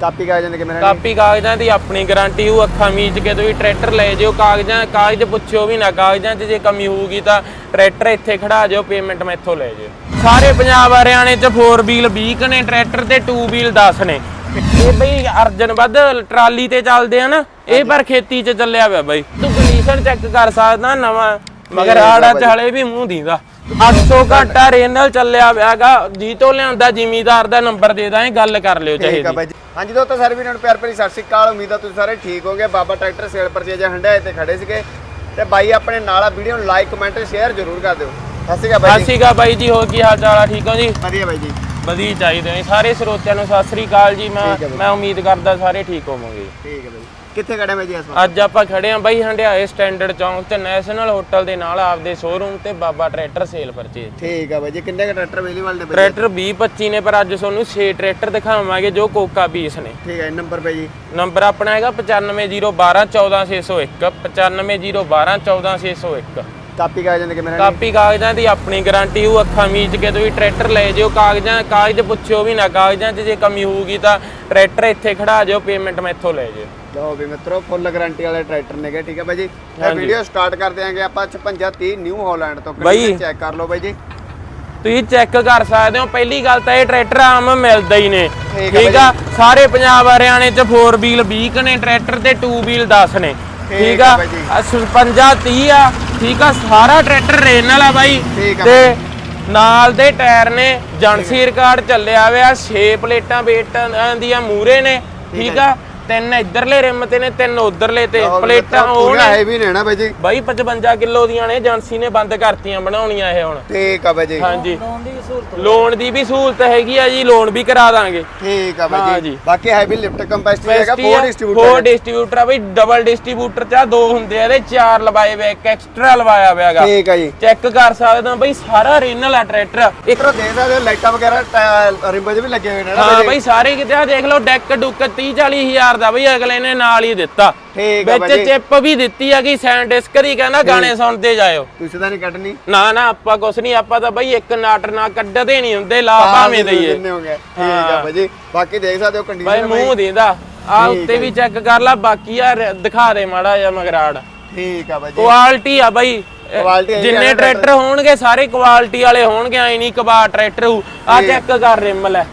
Copy ਕਾਗਜ਼ਾਂ ਦੇ ਕਿਵੇਂ ਕਾਪੀ ਕਾਗਜ਼ਾਂ ਦੀ ਆਪਣੀ ਗਾਰੰਟੀ ਉਹ ਅੱਖਾਂ ਮੀਚ ਕੇ ਤੁਸੀਂ ਟਰੈਕਟਰ ਲੈ ਜਿਓ ਕਾਗਜ਼ਾਂ ਕਾਗਜ਼ ਪੁੱਛਿਓ ਵੀ ਨਾ ਕਾਗਜ਼ਾਂ 'ਚ ਜੇ ਕਮੀ ਹੋਊਗੀ ਤਾਂ ਟਰੈਕਟਰ ਇੱਥੇ ਖੜਾ ਜਿਓ ਪੇਮੈਂਟ ਮੈਥੋਂ ਲੈ ਜਿਓ। ਸਾਰੇ ਪੰਜਾਬ ਹਰਿਆਣੇ 'ਚ 4 ਵੀਲ 20 ਨੇ ਟਰੈਕਟਰ ਤੇ 2 ਵੀਲ 10 ਨੇ। ਇਹ ਬਈ ਅਰਜਨ ਵੱਧ ਟਰਾਲੀ ਤੇ ਚੱਲਦੇ ਆ ਨਾ ਇਹ ਪਰ ਖੇਤੀ 'ਚ ਚੱਲਿਆ ਹੋਇਆ ਬਈ। ਤੂੰ ਕੰਡੀਸ਼ਨ ਚੈੱਕ ਕਰ ਸਕਦਾ ਨਵਾਂ ਮਗਰ ਆੜਾ ਚ ਹਲੇ ਵੀ ਮੂੰਹ ਦੀਂਦਾ। 800 ਘੰਟਾ ਰੇਨਲ ਚੱਲਿਆ ਹੋਇਆਗਾ ਜੀ ਤੋਂ ਲਿਆਂਦਾ ਜ਼ਿਮੀਦਾਰ ਦਾ ਨੰਬਰ ਦੇ ਦਾਂ ਗੱਲ ਕਰ ਲਿਓ ਚਾਹੇ ਠੀਕ ਆ ਬਾਈ ਜੀ। ਹਾਂਜੀ ਦੋਸਤੋ ਸਾਰੇ ਵੀਰਾਂ ਨੂੰ ਪਿਆਰ ਭਰੀ ਸਤਿ ਸ਼੍ਰੀ ਅਕਾਲ ਉਮੀਦ ਆ ਤੁਸੀਂ ਸਾਰੇ ਠੀਕ ਹੋਗੇ। Baba tractor sale purchase Handiaya ਤੇ ਖੜੇ ਸੀਗੇ। ਤੇ ਬਾਈ ਆਪਣੇ ਨਾਲ ਆ ਵੀਡੀਓ ਨੂੰ ਲਾਈਕ ਕਮੈਂਟ ਸ਼ੇਅਰ ਜ਼ਰੂਰ ਕਰ ਦਿਓ। ਸਤਿ ਸ਼੍ਰੀ ਅਕਾਲ ਬਾਈ ਜੀ। ਸਾਸੀਗਾ ਬਾਈ ਜੀ ਹੋਰ ਕੀ ਹਾਲ ਚਾਲ ਆ ਠੀਕ ਹੋ ਜੀ? ਵਧੀਆ ਬਾਈ ਜੀ। ਵਧੀਆ ਚਾਹੀਦੇ ਨੇ। ਸਾਰੇ ਸਰੋਤਿਆਂ ਨੂੰ ਸਤਿ ਸ੍ਰੀ ਅਕਾਲ ਜੀ ਮੈਂ। ਮੈਂ ਉਮੀਦ ਕਰਦਾ ਸਾਰੇ ਠੀਕ ਹੋਵੋਗੇ। ਠੀਕ ਹੈ ਬਾਈ ਕਿੱਥੇ ਖੜੇ ਬਾਈ ਜੀ ਇਸ ਵਾਰ ਅੱਜ ਆਪਾਂ ਖੜੇ ਆਂ ਬਾਈ ਹੰਡਿਆਏ ਸਟੈਂਡਰਡ ਚੌਂਕ ਤੇ ਨੈਸ਼ਨਲ ਹੋਟਲ ਦੇ ਨਾਲ ਆਪਦੇ ਸ਼ੋਰੂਮ ਤੇ ਬਾਬਾ ਟਰੈਕਟਰ ਸੇਲ ਪਰਚੇਜ ਠੀਕ ਆ ਬਾਈ ਜੀ ਕਿੰਨੇ ਕ ਟਰੈਕਟਰ ਅਵੇਲੇਬਲ ਨੇ ਬਾਈ ਟਰੈਕਟਰ 20 25 ਨੇ ਪਰ ਅੱਜ ਤੁਹਾਨੂੰ 6 ਟਰੈਕਟਰ ਦਿਖਾਵਾਂਗੇ ਜੋ ਕੋਕਾ ਪੀਸ ਨੇ। ਠੀਕ ਹੈ ਨੰਬਰ ਬਾਈ ਜੀ। ਨੰਬਰ ਆਪਣਾ ਹੈਗਾ 9501214601 9501214601 ਕਾਪੀ ਕਾਗਜ਼ਾਂ ਦੇ ਕਿਵੇਂ ਕਾਪੀ ਕਾਗਜ਼ਾਂ ਦੀ ਆਪਣੀ ਗਾਰੰਟੀ ਉਹ ਅੱਖਾਂ ਮੀਚ ਕੇ ਤੁਸੀਂ ਟਰੈਕਟਰ ਲੈ ਜਿਓ ਕਾਗਜ਼ਾਂ ਕਾਗਜ਼ ਪੁੱਛਿਓ ਵੀ ਨਾ ਕਾਗਜ਼ਾਂ 'ਚ ਜੇ ਕਮੀ ਹੋਊਗੀ ਤਾਂ ਟਰੈਕਟਰ ਇੱਥੇ ਖੜਾ ਜਿਓ ਪੇਮੈਂਟ ਮੈਥੋਂ ਲੈ ਜਿਓ ਲਓ ਵੀ ਮਿੱਤਰੋ ਫੁੱਲ ਗਾਰੰਟੀ ਵਾਲੇ ਟਰੈਕਟਰ ਨੇਗੇ ਠੀਕ ਹੈ ਬਾਈ ਜੀ ਇਹ। ਵੀਡੀਓ ਸਟਾਰਟ ਕਰ ਦਿਆਂਗੇ ਆਪਾਂ 56 30 ਨਿਊ ਹਾਲੈਂਡ ਤੋਂ। ਚੈੱਕ ਕਰ ਲਓ ਬਾਈ ਜੀ ਤੁਸੀਂ ਚੈੱਕ ਕਰ ਸਕਦੇ ਹੋ ਪਹਿਲੀ ਗੱਲ ਤਾਂ ਇਹ ਟਰੈਕਟਰ ਆਮ ਮਿਲਦਾ ਹੀ ਨੇ ਠੀਕ ਆ ਸਾਰੇ ਪੰਜਾਬ ਹਰਿਆਣੇ ਚ 4 ਵੀਲ 20 ਨੇ ਟਰੈਕਟਰ ਤੇ 2 ਵੀਲ 10 ਨੇ ਠੀਕ ਆ ਆ ਬਾਈ ਜੀ। 55 30 ਆ ਠੀਕ ਆ ਸਾਰਾ ਟਰੈਕਟਰ ਰੇਨ ਵਾਲਾ ਬਾਈ। ਠੀਕ ਆ। ਤੇ ਨਾਲ ਦੇ ਟਾਇਰ ਨੇ ਏਜੰਸੀ ਰਿਕਾਰਡ ਚੱਲਿਆ ਹੋਇਆ 6 ਪਲੇਟਾਂ ਵੇਟਾਂ ਦੀਆਂ ਮੂਰੇ ਨੇ ਠੀਕ ਆ। ਤਿੰਨ ਇਧਰਲੇ ਰਿਮ ਤੇ ਨੇ ਤਿੰਨ ਉਧਰਲੇ ਤੇ ਪਲੇਟਾਂ ਉਹ ਨੇ। ਹੈਵੀ ਨੇ ਨਾ ਬਾਈ ਜੀ। ਬਾਈ 55 ਕਿਲੋ ਦੀਆਂ ਨੇ ਏਜੰਸੀ ਨੇ ਬੰਦ ਕਰਤੀਆਂ ਬਣਾਉਣੀਆਂ ਇਹ ਹੁਣ। ਠੀਕ ਆ ਬਾਈ ਜੀ। ਹਾਂਜੀ। ਲੋਨ ਦੀ ਵੀ ਸਹੂਲਤ ਹੈਗੀ ਆ ਜੀ ਲੋਨ ਵੀ ਕਰਾ ਦਾਂਗੇ। ਠੀਕ ਆ ਬਾਈ ਜੀ। ਬਾਕੀ ਹੈਵੀ ਲਿਫਟ ਕੰਪੈਸਟੀ ਹੈਗਾ ਫੋਰ ਫੋਰ ਡਿਸਟ੍ਰੀਬਿਊਟਰ ਡਿਸਟ੍ਰੀਬਿਊਟਰ ਆ ਬਈ ਡਬਲ ਡਿਸਟ੍ਰੀਬਿਊਟਰ ਚ ਆ ਦੋ ਹੁੰਦੇ ਆ ਇਹਦੇ ਚਾਰ ਲਵਾਏ ਵੇ ਇੱਕ ਐਕਸਟਰਾ ਲਵਾਇਆ ਹੋਇਆਗਾ ਠੀਕ ਆ ਜੀ। ਚੈੱਕ ਕਰ ਸਕਦੇ ਹੋ ਬਈ ਸਾਰਾ ਰੀਨਲ ਆ ਟਰੈਕਟਰ ਇੱਕ ਦੇਖ ਸਕਦੇ ਲਾਈਟਾਂ ਵਗੈਰਾ ਰਿੰਬਜ ਵੀ ਲੱਗੇ ਹੋਏ ਨੇ ਨਾ ਹਾਂ ਬਾਈ ਸਾਰੇ ਕਿਤੇ ਆ ਦੇਖ ਲਓ ਡੈਕ ਡੁੱਕ 30 40 ਹਜ਼ਾਰ ਦਾ ਬਈ ਅਗਲੇ ਨੇ ਨਾਲ ਹੀ ਦਿੱਤਾ। ਠੀਕ ਆ ਬਾਈ ਵਿੱਚ ਚਿੱਪ ਵੀ ਦਿੱਤੀ ਆ ਕਿ ਸੈਂਡ ਡਿਸਕ ਦੀ ਕਹਿੰਦਾ ਗਾਣੇ ਸੁਣਦੇ ਜਾਇਓ। ਤੁਸੀਂ ਤਾਂ ਨਹੀਂ ਕੱਢਣੀ। ਨਾ ਨਾ ਆਪਾਂ ਕੁਛ ਨਹੀਂ ਆਪਾਂ ਤਾਂ ਬਈ ਇੱਕ ਨਾਟਰ ਨਾ ਕੱਢਦੇ ਨਹੀਂ ਹੁੰਦੇ ਲਾ ਭਾਵੇਂ ਦਈਏ। ਕਿੰਨੇ ਹੋ ਗਏ ਠੀਕ ਆ ਬਾਈ ਜੀ ਬਾਕੀ ਦੇਖ ਸਕਦੇ ਹੋ ਬਾਈ ਕੰਡੀਸ਼ਨ ਮੂੰਹ ਦਿੰਦਾ। ਆ ਉੱਤੇ ਵੀ ਚੈੱਕ ਕਰ ਲਾ ਬਾਕੀ ਆ ਰ- ਦਿਖਾ ਦੇ ਮਾੜਾ ਜਿਹਾ ਮਗਰਾੜ। ਠੀਕ ਆ ਬਾਈ ਜੀ ਕੁਆਲਿਟੀ ਆ ਬਾਈ। ਕੁਆਲਿਟੀ ਆ ਜਿੰਨੇ ਨਾ ਟਰੈਕਟਰ ਹੋਣਗੇ ਸਾਰੇ ਕੁਆਲਿਟੀ ਵਾਲੇ ਹੋਣਗੇ ਐ ਨਹੀਂ ਕਬਾ ਟਰੈਕਟਰ ਆ ਚੈੱਕ ਕਰ ਰਿਮ ਲੈ।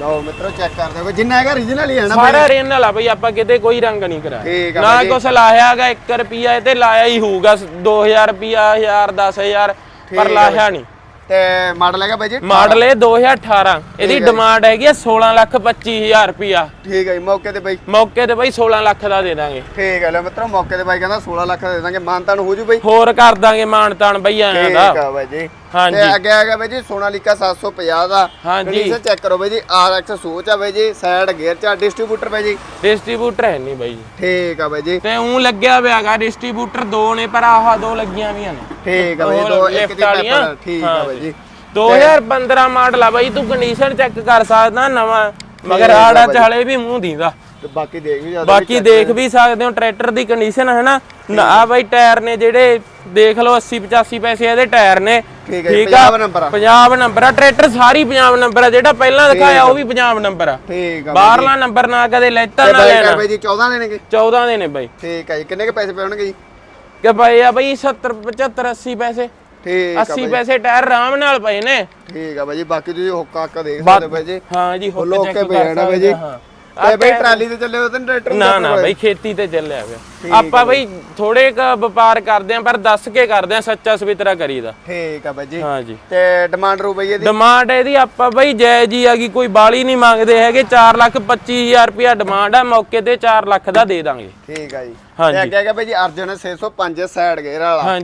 ਲਓ ਮਿੱਤਰੋ ਚੈੱਕ ਕਰ ਦਿਓ ਜਿੰਨਾ ਹੈਗਾ origignal ਹੀ ਹੈ ਨਾ ਸਾਰਾ ਰਿਮ ਆ ਬਈ ਆਪਾਂ ਕਿਤੇ ਕੋਈ ਰੰਗ ਨਹੀਂ ਕਰਾਇਆ। ਨਾ। ਕੁਛ ਲਾਇਆਗਾ 1 ਰੁਪਿਆ ਇਹ ਤੇ ਲਾਇਆ ਹੀ ਹੋਊਗਾ। 2000 ਰੁਪਿਆ 1000 10000 ਠੀਕ ਪਰ ਲਾਇਆ ਨਹੀਂ। ਤੇ ਮਾਡਲ ਹੈਗਾ ਬਾਈ ਜੀ? ਮਾਡਲ ਇਹ 2018 ਇਹਦੀ ਠੀਕ ਜੀ। ਡਿਮਾਂਡ ਹੈਗੀ ਆ 16 ਲੱਖ 25000 ਰੁਪਿਆ ਠੀਕ ਹੈ ਜੀ ਮੌਕੇ ਤੇ ਬਾਈ। ਮੌਕੇ ਤੇ ਬਈ 16 ਲੱਖ ਦਾ ਦੇ ਦਾਂਗੇ। ਠੀਕ ਹੈ ਲੈ ਮਿੱਤਰੋ ਮੌਕੇ ਤੇ ਬਾਈ ਕਹਿੰਦਾ 16 ਲੱਖ ਦਾ ਦੇ ਦਾਂਗੇ ਮਾਨਤਾ ਨੂੰ ਹੋ ਜੂ ਬਾਈ। ਹੋਰ ਕਰ ਦਾਂਗੇ ਮਾਣ ਤਾਣ ਬਈ ਠੀਕ ਦਾ। ਆ ਬਾਈ ਜੀ। ਹਾਂਜੀ। ਤੇ ਅੱਗੇ ਹੈਗਾ ਬਾਈ ਜੀ ਸੋਨਾਲੀਕਾ 750 ਦਾ। ਹਾਂਜੀ। ਕੰਡੀਸ਼ਨ ਚੈੱਕ ਕਰੋ ਬਾਈ ਜੀ RX ਸੋਚ ਆ ਬਾਈ ਜੀ ਸਾਈਡ ਗੇਅਰ ਚ ਡਿਸਟ੍ਰੀਬਿਊਟਰ ਬਾਈ ਜੀ। ਡਿਸਟ੍ਰੀਬਿਊਟਰ ਹੈ ਨਹੀਂ ਬਾਈ। ਠੀਕ ਆ ਬਾਈ ਜੀ। ਤੇ ਉਹ ਲੱਗਿਆ ਹੋਇਆਗਾ ਡਿਸਟ੍ਰੀਬਿਊਟਰ ਦੋ ਨੇ ਪਰ ਆਹ ਦੋ ਲੱਗੀਆਂ ਵੀਆਂ ਨੇ। ਠੀਕ ਆ ਬਾਈ ਉਹ ਦੋ ਇੱਕ ਦੀ ਵਾਲੀਆਂ? ਪੈਪਰ ਠੀਕ ਆ ਹਾਂ ਬਾਈ ਜੀ। 2015 ਮਾਡਲ ਆ ਬਾਈ ਤੂੰ ਕੰਡੀਸ਼ਨ ਚੈੱਕ ਕਰ ਸਕਦਾ ਨਵਾਂ ਮਗਰ ਆ ਆੜਾ ਬਾਈ। ਚ ਹਲੇ ਵੀ ਮੂੰਹ ਦੀਂਦਾ। ਤੇ ਬਾਕੀ ਦੇਖ ਵੀ ਜ਼ਿਆਦਾ ਬਾਕੀ ਦੇਖ ਵੀ ਸਕਦੇ ਹੋ ਟਰੈਕਟਰ ਦੀ ਕੰਡੀਸ਼ਨ ਹੈ ਨਾ। ਆ। ਬਾਈ ਟਾਇਰ ਨੇ ਜਿਹੜੇ ਦੇਖ ਲਓ 80 85 ਪੈਸੇ ਇਹਦੇ ਟਾਇਰ ਨੇ। ਠੀਕ ਹੈ ਜੀ, 50 ਨੰਬਰ ਆ। ਪੰਜਾਬ ਨੰਬਰ ਆ। ਟਰੈਕਟਰ ਸਾਰੀ ਪੰਜਾਬ ਨੰਬਰ ਆ ਜਿਹੜਾ ਪਹਿਲਾਂ ਦਿਖਾਇਆ ਉਹ ਵੀ ਪੰਜਾਬ ਨੰਬਰ ਆ। ਠੀਕ ਆ ਬਾਈ ਬਾਹਰਲਾ ਨੰਬਰ ਨਾ ਕਦੇ ਲੈਤਾ ਤੇ ਨਾ ਬਾਈ ਲੈਣਾ। ਬਾਈ ਜੀ 14 ਦੇਣਗੇ 14 ਦੇ ਨੇ ਬਾਈ। ਠੀਕ ਆ ਜੀ ਕਿੰਨੇ ਕੇ ਪੈਸੇ ਪਏ ਹੋਣਗੇ ਜੀ? ਕਿ ਭਾਈ ਆ ਬਈ 70 75 80 ਪੈਸੇ। ਠੀਕ ਆ 80 ਪੈਸੇ ਟਾਇਰ ਆਰਾਮ ਨਾਲ ਪਏ ਨੇ। ਠੀਕ ਆ ਬਾਈ ਜੀ ਬਾਕੀ ਤੁਸੀਂ ਹੁੱਕਾ ਹੱਕਾ ਦੇਖ ਸਕਦੇ ਹੋ ਬਾਈ ਜੀ। ਹਾਂ ਜੀ ਹੁੱਕ ਓਕੇ ਕਰ ਜੀ। ਸਕਦੇ ਹਾਂ। ਤੇ ਬਾਈ ਟਰਾਲੀ ਤੇ ਚੱਲੇ ਹੋ ਤਾਂ ਟਰੈਕਟਰ ਨਾ ਨਾ ਬਈ ਖੇਤੀ ਤੇ ਚੱਲਿਆ ਪਿਆ ਆਪਾਂ ਬਈ। ਥੋੜੇ ਕ ਵਪਾਰ ਕਰਦੇ ਆਂ ਪਰ ਦੱਸ ਕੇ ਕਰਦੇ ਆਂ ਸੱਚਾ ਸਵਿਤਰਾ ਕਰੀਦਾ। ਠੀਕ ਆ ਬਾਈ ਜੀ। ਹਾਂ ਜੀ। ਤੇ ਡਿਮਾਂਡ ਰੂ ਬਈ ਇਹਦੀ? ਡਿਮਾਂਡ ਇਹਦੀ ਆਪਾਂ ਬਈ ਜੈ ਜੀ ਆਗੀ ਕੋਈ ਬਾਲੀ ਨਹੀਂ ਮੰਗਦੇ ਹੈਗੇ। 4 ਲੱਖ 25000 ਰੁਪਿਆ ਡਿਮਾਂਡ ਆ ਮੌਕੇ ਤੇ 4 ਲੱਖ ਦਾ ਦੇ ਦਾਂਗੇ। ਠੀਕ ਆ ਜੀ। ਹਾਂਜੀ। ਤੇ ਅੱਗੇ ਹੈਗਾ ਬਾਈ ਜੀ ਅਰਜਨ 605 ਸਾਈਡ ਗੇਅਰ ਵਾਲਾ। ਹਾਂ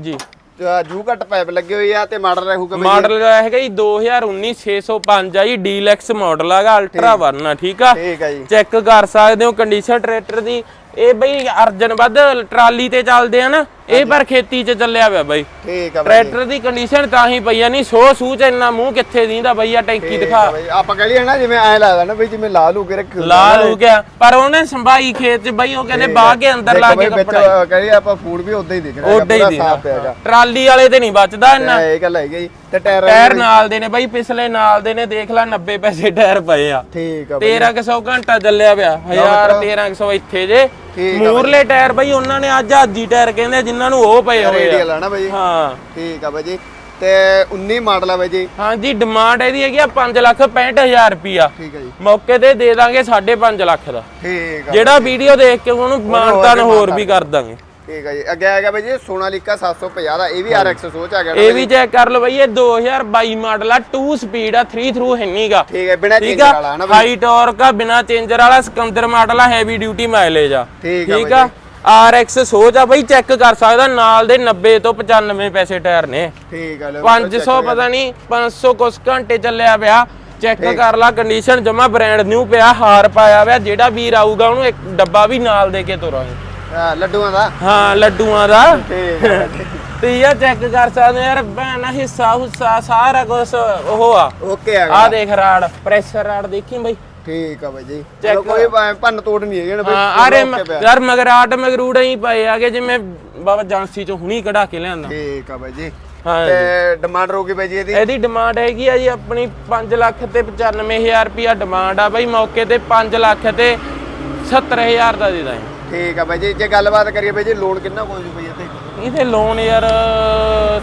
ਜੀ ਜੂ ਕੱਟ ਪਾਈਪ ਲੱਗੇ ਹੋਈ ਆ ਤੇ ਮਾਡਲ ਰਹੂਗਾ ਬਾਈ ਮਾਡਲ ਹੈਗਾ ਜੀ 2019 605 ਆ ਜੀ ਡੀਲੈਕਸ ਮਾਡਲ ਹੈਗਾ ਅਲਟਰਾ ਵਰਨ ਆ ਠੀਕ ਆ? ਠੀਕ ਆ ਜੀ। ਚੈੱਕ ਕਰ ਸਕਦੇ ਹੋ ਕੰਡੀਸ਼ਨ ਟਰੈਕਟਰ ਦੀ। ਇਹ ਬਈ ਅਰਜਨ ਵੱਧ ਟਰਾਲੀ ਤੇ ਚੱਲਦੇ ਆ ਨਾ। ਇਹ ਪਰ ਖੇਤੀ 'ਚ ਚੱਲਿਆ ਪਿਆ ਬਾਈ। ਠੀਕ ਆ ਬਾਈ। ਟਰੈਕਟਰ ਦੀ ਕੰਡੀਸ਼ਨ ਤਾਂ ਹੀ ਪਈ ਆ ਨਹੀਂ ਸੋ ਸੂਚ ਇੰਨਾ ਮੂੰਹ ਕਿੱਥੇ ਦੀਂਦਾ ਬਈ ਆ ਟੈਂਕੀ ਦਿਖਾ। ਆਪਾਂ ਕਹ ਲਈਏ ਨਾ ਜਿਵੇਂ ਐ ਲੱਗਦਾ ਨਾ ਬਈ ਜਿਵੇਂ ਲਾ ਲੂ ਕੇ ਰੱਖੀ ਲਾ ਲੂ ਗਿਆ ਪਰ ਉਹਨੇ ਸੰਭਾਈ ਖੇਤ 'ਚ ਬਈ ਉਹ ਕਹਿੰਦੇ ਬਾਹ ਕੇ ਅੰਦਰ ਲਾ ਕੇ ਕੱਪੜਾ। ਕਹ ਆਪਾਂ ਫੂਡ ਵੀ ਉਦਾਂ ਹੀ ਦਿਖ ਰਿਹਾ ਓਡੇ ਹੀ ਸਾਫ਼ ਪਿਆ ਦੀਂਦਾ ਟਰਾਲੀ ਵਾਲੇ ਤੇ ਨਹੀਂ ਬਚਦਾ ਇੰਨਾ। ਇਹ ਗੱਲ ਹੈਗੀ ਤੇ ਟਾਇਰ ਟਾਇਰ ਨਾਲ ਦੇ ਨੇ ਬਾਈ ਪਿਛਲੇ ਨਾਲ ਦੇ ਨੇ ਦੇਖ ਲੈ 90 ਪੈਸੇ ਟਾਇਰ ਪਏ ਆ। ਠੀਕ ਆ ਬਈ। 1300 ਘੰਟਾ ਚੱਲਿਆ ਪਿਆ 1000 1300 ਇੱਥੇ ਜੇ। ਠੀਕ ਆ ਮੂਰਲੇ ਟਾਇਰ ਬਾਈ ਉਹਨਾਂ ਨੇ ਅੱਜ ਆਦੀ ਟਾਇਰ ਕਹਿੰਦੇ ਜਿਨ੍ਹਾਂ ਨੂੰ ਉਹ ਪਏ ਹੋਏ ਆ। ਰੇਡੀਅਲ ਆ ਨਾ ਬਈ। ਹਾਂ। ਠੀਕ ਆ ਬਾਈ ਜੀ। ਤੇ 19 ਮਾਡਲ ਆ ਬਾਈ ਜੀ। ਹਾਂਜੀ ਡਿਮਾਂਡ ਇਹਦੀ ਹੈਗੀ ਆ 5 ਲੱਖ 65000 ਰੁਪਿਆ ਠੀਕ ਆ ਜੀ। ਮੌਕੇ ਤੇ ਦੇ ਦਾਂਗੇ 5.5 ਲੱਖ ਦਾ। ਠੀਕ ਆ ਜਿਹੜਾ ਵੀਡੀਓ ਦੇਖ ਕੇ ਉਹਨੂੰ ਮਾਨਤਾਨ ਹੋਰ ਵੀ ਕਰ ਦਾਂਗੇ। ਠੀਕ ਆ ਜੀ। ਅੱਗੇ ਆ ਗਿਆ ਬਾਈ ਜੀ ਸੋਨਾਲੀਕਾ 750 ਦਾ ਇਹ ਵੀ RX ਸੋਚ ਆ ਗਿਆ ਨਾ ਇਹ ਵੀ ਚੈੱਕ ਕਰ ਲਓ ਬਈ ਇਹ 2022 ਮਾਡਲ ਆ 2 ਸਪੀਡ ਆ 3 ਥਰੂ ਹੈ ਨਹੀਂਗਾ ਠੀਕ ਹੈ ਬਿਨਾ ਠੀਕ ਚੇਂਜਰ ਵਾਲਾ ਆ ਹੈ ਨਾ ਬਾਈ। ਹਾਈ ਟਾਰਕ ਆ ਬਿਨਾ ਚੇਂਜਰ ਵਾਲਾ ਸਿਕੰਦਰ ਮਾਡਲ ਆ ਹੈਵੀ ਡਿਊਟੀ ਮਾਈਲੇਜ ਆ। ਠੀਕ ਆ ਠੀਕ ਆ? RX ਸੋਚ ਆ ਬਈ ਚੈੱਕ ਕਰ ਸਕਦਾ ਨਾਲ ਦੇ 90 ਤੋਂ 95 ਪੈਸੇ ਟਾਇਰ ਨੇ। ਠੀਕ ਆ ਲਓ 500 ਪਤਾ ਨਹੀਂ 500 ਕੁਛ ਘੰਟੇ ਚੱਲਿਆ ਪਿਆ। ਚੈੱਕ ਕਰ ਲਾ ਕੰਡੀਸ਼ਨ ਜਮਾ ਬ੍ਰਾਂਡ ਨਿਊ ਪਿਆ ਹਾਰ ਪਾਇਆ ਪਿਆ ਜਿਹੜਾ ਵੀਰ ਆਊਗਾ ਉਹਨੂੰ ਇੱਕ ਡੱਬਾ ਵੀ ਨਾਲ ਦੇ ਕੇ ਤੁਰਾਂਗੇ ਲੱਡੂਆਂ ਦਾ। ਹਾਂ ਲੱਡੂਆਂ ਦਾ। ਤੇ ਇਹ ਚੈੱਕ ਕਰ ਸਕਦੇ ਯਾਰ ਭੈਣਾ ਹਿੱਸਾ ਹੁੱਸਾ ਸਾਰਾ ਕੁਝ ਉਹ ਆ। ਓਕੇ ਆ ਆ ਦੇਖ ਰਾੜ ਪ੍ਰੈਸ਼ਰ ਰਾੜ ਦੇਖੀ ਬਈ? ਠੀਕ ਆ ਬਾਈ ਜੀ। ਕੋਈ ਭੰਨ ਤੋੜ ਨਹੀਂ ਹੈਗੇ ਨਾ ਬਾਈ ਹਾਂ ਅਰੇ। ਯਾਰ ਮਗਰਾਟ ਮਗਰੂੜ ਹੀ ਪਏ ਆਗੇ ਜਿਵੇਂ ਬਾਬਾ ਜਾਂਸੀ ਚੋਂ ਹੁਣੀ ਕਢਾ ਕੇ ਲਿਆਂਦਾ। ਠੀਕ ਆ ਬਾਈ ਜੀ। ਤੇ ਡਿਮਾਂਡ ਰੋਗੀ ਬਾਈ ਜੀ ਇਹਦੀ? ਇਹਦੀ ਡਿਮਾਂਡ ਹੈਗੀ ਆ ਜੀ ਆਪਣੀ 5 ਲੱਖ ਤੇ 95000 ਰੁਪਿਆ ਡਿਮਾਂਡ ਆ ਬਈ ਮੌਕੇ ਤੇ 5 ਲੱਖ ਤੇ 70000 ਦਾ ਦੇ ਦਾਂਗੇ। ਠੀਕ ਆ ਬਾਈ ਜੀ ਜੇ ਗੱਲਬਾਤ ਕਰੀਏ ਬਾਈ ਜੀ ਲੋਨ ਕਿੰਨਾ ਕੋਈ ਬਾਈ ਇੱਥੇ? ਇਹਦੇ ਲੋਨ ਯਾਰ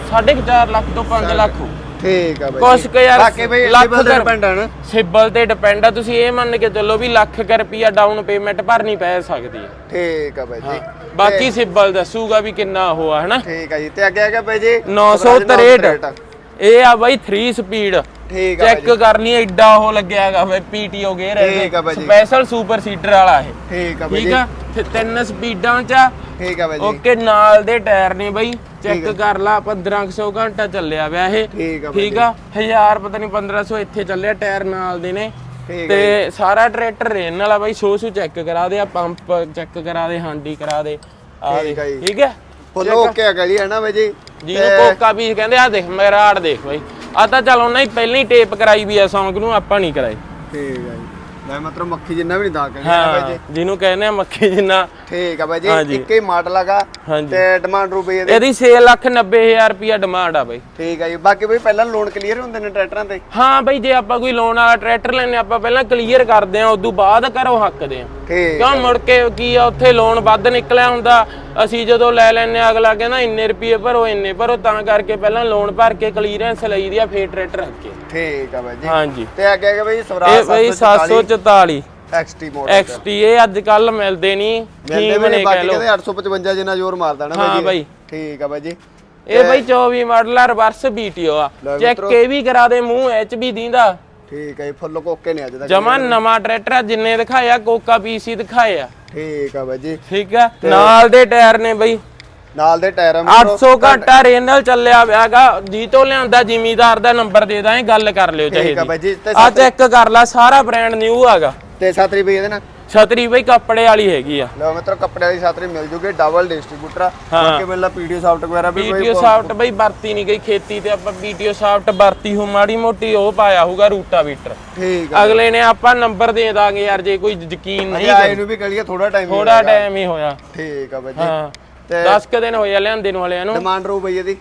4.5 ਲੱਖ ਤੋਂ 5 ਲੱਖ ਹੋ ਠੀਕ ਆ ਬਾਈ ਕੁਛ ਕੁ ਯਾਰ ਬਾਕੀ ਬਾਈ ਲੱਖ ਲੱਖ ਕਰ- ਡਿਪੈਂਡ ਆ ਨਾ। ਸਿਬਲ ਤੇ ਡਿਪੈਂਡ ਆ ਤੁਸੀਂ ਇਹ ਮੰਨ ਕੇ ਚੱਲੋ ਵੀ ਲੱਖ ਕੁ ਰੁਪਿਆ ਡਾਊਨ ਪੇਮੈਂਟ ਭਰਨੀ ਪੈ ਸਕਦੀ ਹੈ। ਠੀਕ ਆ ਬਾਈ ਜੀ। ਬਾਕੀ ਸਿਬਲ ਦੱਸੂਗਾ ਵੀ ਕਿੰਨਾ ਉਹ ਆ ਹਨਾ? ਠੀਕ ਆ ਜੀ ਤੇ ਅੱਗੇ ਆ ਗਿਆ ਬਾਈ ਜੀ 963 ਇਹ ਆ ਬਾਈ 3 ਸਪੀਡ ਠੀਕ ਆ ਚੈੱਕ ਕਰਨੀ ਐਡਾ ਉਹ ਲੱਗਿਆ ਹੈਗਾ ਬਈ ਪੀਟੀਓ ਗੇਅਰ ਠੀਕ ਆ ਜੀ। ਸਪੈਸ਼ਲ ਸੁਪਰ ਸੀਡਰ ਵਾਲਾ ਇਹ। ਠੀਕ ਆ ਬਾਈ ਠੀਕ ਆ? ਤੇ ਤਿੰਨ ਸਪੀਡਾਂ ਚ ਆ। ਠੀਕ ਆ ਬਾਈ ਜੀ ਓਕੇ ਨਾਲ ਦੇ ਟਾਇਰ ਨੇ ਬਈ। ਚੈੱਕ ਕਰ ਲਾ 1500 ਘੰਟਾ ਚੱਲਿਆ ਪਿਆ ਇਹ। ਠੀਕ ਆ ਠੀਕ ਆ? 1000 ਪਤਾ ਨਹੀਂ 1500 ਇੱਥੇ ਚੱਲਿਆ ਟਾਇਰ ਨਾਲ ਦੇ ਨੇ। ਠੀਕ ਤੇ ਸਾਰਾ ਟਰੈਕਟਰ ਰੇਨ ਵਾਲਾ ਬਾਈ ਸ਼ੋ ਸ਼ੂ ਚੈੱਕ ਕਰਾ ਦੇ ਆ ਪੰਪ ਚੈੱਕ ਕਰਾ ਦੇ ਹਾਂਡੀ ਕਰਾ ਦੇ। ਆ ਠੀਕ ਦੇ ਆ ਜੀ। ਠੀਕ ਹੈ ਫੁੱਲ ਓਕੇ ਆ ਗਲੀ ਹੈ ਨਾ ਬਾਈ ਜੀ? ਜਿਹਨੂੰ ਕੋਕਾ ਵੀ ਕਹਿੰਦੇ ਆ ਦੇਖ ਮੇਰਾ ਆੜ ਦੇਖ ਬਾਈ। ਆ ਤਾਂ ਚਲ ਉਹਨਾਂ ਹੀ ਪਹਿਲਾਂ ਹੀ ਟੇਪ ਕਰਾਈ ਵੀ ਆ ਸੌਂਗ ਨੂੰ ਆਪਾਂ ਨਹੀਂ ਕਰਾਈ। ਠੀਕ ਆ ਜੀ। ਮੈਂ ਮਤਲਬ ਮੱਖੀ ਜਿੰਨਾ ਵੀ ਨਹੀਂ ਦਾਗ ਕਰੀ ਨਾ ਬਾਈ ਜੀ। ਹਾਂ ਜਿਹਨੂੰ ਕਹਿੰਦੇ ਆ ਮੱਖੀ ਜਿੰਨਾ ਠੀਕ ਆ ਬਾਈ ਜੀ। ਇੱਕ ਹੀ ਮਾਡਲ ਹੈਗਾ ਤੇ ਡਿਮਾਂਡ ਰੂ ਬਈ ਇਹਦੀ ਇਹਦੀ 6 ਲੱਖ 90000 ਰੁਪਿਆ ਡਿਮਾਂਡ ਆ ਬਾਈ। ਠੀਕ ਆ ਜੀ ਬਾਕੀ ਬਈ ਪਹਿਲਾਂ ਲੋਨ ਕਲੀਅਰ ਹੁੰਦੇ ਨੇ ਟਰੈਕਟਰਾਂ ਤੇ? ਹਾਂ ਬਈ ਜੇ ਆਪਾਂ ਕੋਈ ਲੋਨ ਵਾਲਾ ਟਰੈਕਟਰ ਲੈਣੇ ਆਪਾਂ ਪਹਿਲਾਂ ਕਲੀਅਰ ਕਰਦੇ ਆ ਉਦੋਂ ਬਾਅਦ ਕਰੋ ਹੱਕਦੇ ਆ ਠੀਕ ਕਿਉਂ ਮੁੜ ਕੇ ਕੀ ਆ ਉੱਥੇ ਲੋਨ ਵੱਧ ਨਿਕਲਿਆ ਹੁੰਦਾ ਅਸੀਂ ਜਦੋਂ ਲੈ ਲੈਨੇ ਆ, ਅਗਲਾ ਕਹਿੰਦਾ ਇੰਨੇ ਰੁਪਏ ਭਰੋ ਇੰਨੇ ਭਰੋ ਤਾਂ ਕਰਕੇ ਪਹਿਲਾਂ ਲੋਨ ਭਰ ਕੇ ਕਲੀਅਰੈਂਸ ਲਈਦੀ ਆ ਫੇਰ ਟਰੈਕਟਰ ਰੱਖੇ ਠੀਕ ਆ ਬਾਈ ਜੀ। ਹਾਂਜੀ। ਤੇ ਅੱਗੇ ਹੈਗਾ ਬਈ ਇਹ ਸਵਰਾਜ ਬਈ 744 XT ਮਾਡਲ XT ਇਹ ਅੱਜ ਕੱਲ ਮਿਲਦੇ ਨਹੀਂ ਮਿਲਦੇ ਨੇ ਬਾਕੀ ਕਹਿੰਦੇ 855 ਜਿੰਨਾ ਜ਼ੋਰ ਮਾਰਦਾ ਨਾ ਹਾਂ ਬਾਈ ਬਾਈ। ਜੀ ਠੀਕ ਆ ਬਾਈ ਜੀ। ਇਹ ਬਈ 24 ਮਾਡਲ ਆ ਰਿਵਰਸ BTO ਆ। ਲੈ ਚੈੱਕ ਇਹ ਵੀ ਕਰਾ ਦੇ ਮੂੰਹ ਐਚ ਵੀ ਦੀਂਦਾ। ਠੀਕ ਜੀ ਫੁੱਲ ਕੋਕੇ ਨੇ ਅੱਜ ਤੱਕ ਜਮਾ ਨਵਾਂ ਟਰੈਕਟਰ ਆ ਜਿੰਨੇ ਦਿਖਾਇਆ ਕੋਕਾ ਪੀਸੀ ਦਿਖਾਏ ਆ। ਠੀਕ ਆ ਬਾਈ ਜੀ। ਠੀਕ ਆ? ਨਾਲ ਦੇ ਟਾਇਰ ਨੇ ਬਈ। ਨਾਲ ਦੇ ਟਾਇਰ ਆ 800 ਘੰਟਾ ਰੇਨਲ ਚੱਲਿਆ ਪਿਆਗਾ ਜੀ ਤੋਂ ਲਿਆਂਦਾ ਜ਼ਿਮੀਦਾਰ ਦਾ ਨੰਬਰ ਦੇ ਦਾਂ ਗੱਲ ਕਰ ਲਿਓ ਚਾਹੇ ਠੀਕ ਆ ਬਾਈ ਜੀ ਆ ਚੈੱਕ ਕਰ ਲੈ ਸਾਰਾ ਬ੍ਰਾਂਡ ਨਿਊ ਹੈਗਾ। ਤੇ ਸਾਤਰੀ ਬਈ ਇਹਦੇ ਨਾਲ। ਛਤਰੀ ਬਈ ਕੱਪੜੇ ਵਾਲੀ ਹੈਗੀ ਆ। ਲਓ ਮਿੱਤਰੋ ਕੱਪੜੇ ਵਾਲੀ ਸਾਤਰੀ ਮਿਲ ਜੂਗੀ ਡਬਲ ਡਿਸਟ੍ਰੀਬਿਊਟਰ ਹਾਂ। ਬਾਕੀ ਪੀਡੀਓ ਸਾਫਟ ਵਗੈਰਾ ਵੀ ਪੀਟੀਓ ਸਾਫਟ ਬਈ ਵਰਤੀ ਨਹੀਂ ਗਈ ਖੇਤੀ ਤੇ ਆਪਾਂ ਪੀਟੀਓ ਸਾਫਟ ਵਰਤੀ ਹੋ ਮਾੜੀ ਮੋਟੀ ਉਹ ਪਾਇਆ ਹੋਊਗਾ ਰੂਟਾਵੀਟਰ ਠੀਕ ਆ। ਅਗਲੇ ਨੇ ਆਪਾਂ ਨੰਬਰ ਦੇ ਦਾਂਗੇ ਯਾਰ ਜੇ ਕੋਈ ਯਕੀਨ ਨਹੀਂ ਅਜੇ ਆਏ ਨੂੰ ਵੀ ਕਰੀਏ ਥੋੜਾ ਟਾਈਮ ਥੋੜਾ ਟਾਈਮ ਹੀ ਹੋਇਆ। ਠੀਕ ਆ ਬਾਈ ਜੀ। ਹਾਂ। ਤੇ 10 ਕ ਦਿਨ ਹੋਇਆ ਲਿਆਂਦੇ ਨੂੰ ਵਾਲਿਆਂ ਨੂੰ। ਡਿਮਾਂਡ ਰੂ ਬਈ ਇਹਦੀ।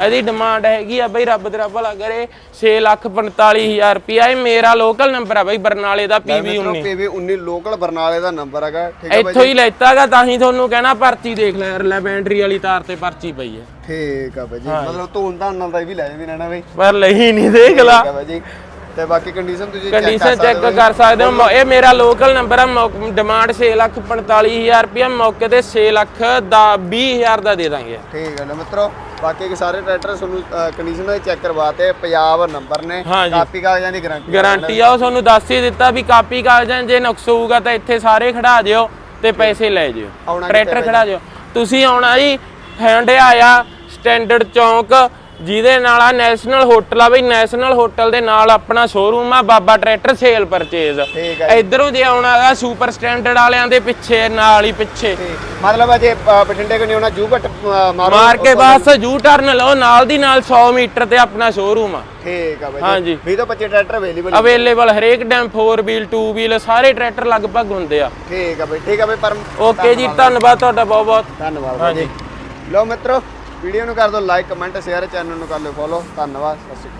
ਇਹਦੀ ਡਿਮਾਂਡ ਹੈਗੀ ਆ ਬਈ ਰੱਬ ਤੇਰਾ ਭਲਾ ਕਰੇ। 645000 ਰੁਪਿਆ ਇਹ ਮੇਰਾ ਲੋਕਲ ਨੰਬਰ ਆ ਬਈ ਬਰਨਾਲੇ ਦਾ ਪੀਵੀ 19 ਪੀਵੀ 19 ਲੋਕਲ ਬਰਨਾਲੇ ਦਾ ਨੰਬਰ ਹੈਗਾ। ਠੀਕ ਹੈ ਬਾਈ ਇੱਥੋਂ ਹੀ ਲੈਤਾਗਾ ਤਾਂ ਹੀ ਤੁਹਾਨੂੰ ਕਹਿਣਾ ਪਰਚੀ ਦੇਖ ਲੈ ਯਾਰ ਲੈ ਬੈਟਰੀ ਵਾਲੀ ਤਾਰ ਤੇ ਪਰਚੀ ਪਈ ਹੈ। ਠੀਕ ਆ ਬਾਈ ਮਤਲਬ ਧੂਨ ਧਾਨ ਨਾਲ ਦਾ ਵੀ ਲੈ ਜਾਂਦੀ ਰਹਿਣਾ ਬਈ। ਪਰ ਲਈ ਨਹੀਂ ਦੇਖ ਲਾ। ਠੀਕ ਆ ਬਾਈ ਤੇ ਬਾਕੀ ਕੰਡੀਸ਼ਨ ਤੁਸੀਂ ਕੰਡੀਸ਼ਨ ਚੈੱਕ ਕਰ ਸਕਦੇ ਹੋ। ਇਹ ਮੇਰਾ ਲੋਕਲ ਨੰਬਰ ਆ ਡਿਮਾਂਡ 645000 ਰੁਪਿਆ ਮੌਕੇ ਤੇ 6 ਲੱਖ ਦਾ 20000 ਦਾ ਦੇ ਦਾਂਗੇ। ਠੀਕ ਹੈ ਨਾ ਮਿੱਤਰੋ। ਬਾਕੀ ਕੇ ਸਾਰੇ ਟਰੈਕਟਰ ਤੁਹਾਨੂੰ ਕੰਡੀਸ਼ਨ ਦੇ ਚੈੱਕ ਕਰਵਾਤੇ ਪੰਜਾਬ ਨੰਬਰ ਨੇ। ਕਾਪੀ ਕਾਗਜ਼ਾਂ ਦੀ ਗਾਰੰਟੀ ਗਾਰੰਟੀ ਆ ਉਹ ਤੁਹਾਨੂੰ ਦੱਸ ਹੀ ਦਿੱਤਾ ਵੀ ਕਾਪੀ ਕਾਗਜ਼ਾਂ ਜੇ ਨੁਕਸ ਹੋਊਗਾ ਤਾਂ ਇੱਥੇ ਸਾਰੇ ਖੜਾ ਜਿਓ ਤੇ ਪੈਸੇ ਲੈ ਜਿਓ। ਟਰੈਕਟਰ ਖੜਾ ਜਿਓ ਤੁਸੀਂ ਆਉਣਾ ਜੀ ਹੈਂਡਿਆ ਆ ਸਟੈਂਡਰਡ ਚੌਂਕ ਜਿਹਦੇ ਨਾਲ ਆ ਨੈਸ਼ਨਲ ਹੋਟਲ ਆ ਬਈ ਨੈਸ਼ਨਲ ਹੋਟਲ ਦੇ ਨਾਲ ਆਪਣਾ ਸ਼ੋਰੂਮ ਆ ਬਾਬਾ ਟਰੈਕਟਰ ਸੇਲ ਪਰਚੇਜ਼ ਠੀਕ ਹੈ ਜੀ। ਇਧਰੋਂ ਜੇ ਆਉਣਾ ਹੈਗਾ ਸੁਪਰ ਸਟੈਂਡਰਡ ਵਾਲਿਆਂ ਦੇ ਪਿੱਛੇ ਨਾਲ ਹੀ ਪਿੱਛੇ। ਤੇ ਮਤਲਬ ਅਜੇ ਅ, ਬਠਿੰਡੇ ਕੋ ਨਹੀਂ ਹੋਣਾ ਜੂਬਟ ਮਾਰੋ। ਮਾਰ ਕੇ ਬਸ ਯੂ ਟਰਨ ਲਓ ਨਾਲ ਦੀ ਨਾਲ 100 ਮੀਟਰ ਤੇ ਆਪਣਾ ਸ਼ੋਰੂਮ ਆ। ਠੀਕ ਆ ਬਾਈ ਹਾਂਜੀ। 20 ਤੋਂ 25 ਟਰੈਕਟਰ ਅਵੇਲੇਬਲ ਅਵੇਲੇਬਲ ਹਰੇਕ ਟਾਈਮ 4 ਵੀਲ 2 ਵੀਲ ਸਾਰੇ ਟਰੈਕਟਰ ਲਗਭਗ ਹੁੰਦੇ ਆ। ਠੀਕ ਆ ਬਾਈ ਠੀਕ ਆ ਬਾਈ ਪਰਮ ਓਕੇ ਜੀ ਧੰਨਵਾਦ। ਤੁਹਾਡਾ ਬਹੁਤ ਬਹੁਤ ਧੰਨਵਾਦ ਬਾਈ ਜੀ। ਲਓ ਮਿੱਤਰੋ ਵੀਡੀਓ ਨੂੰ ਕਰ ਦਿਓ ਲਾਈਕ ਕਮੈਂਟ ਸ਼ੇਅਰ ਚੈਨਲ ਨੂੰ ਕਰ ਲਿਓ ਫੋਲੋ ਧੰਨਵਾਦ, ਸਤਿ ਸ਼੍ਰੀ ਅਕਾਲ।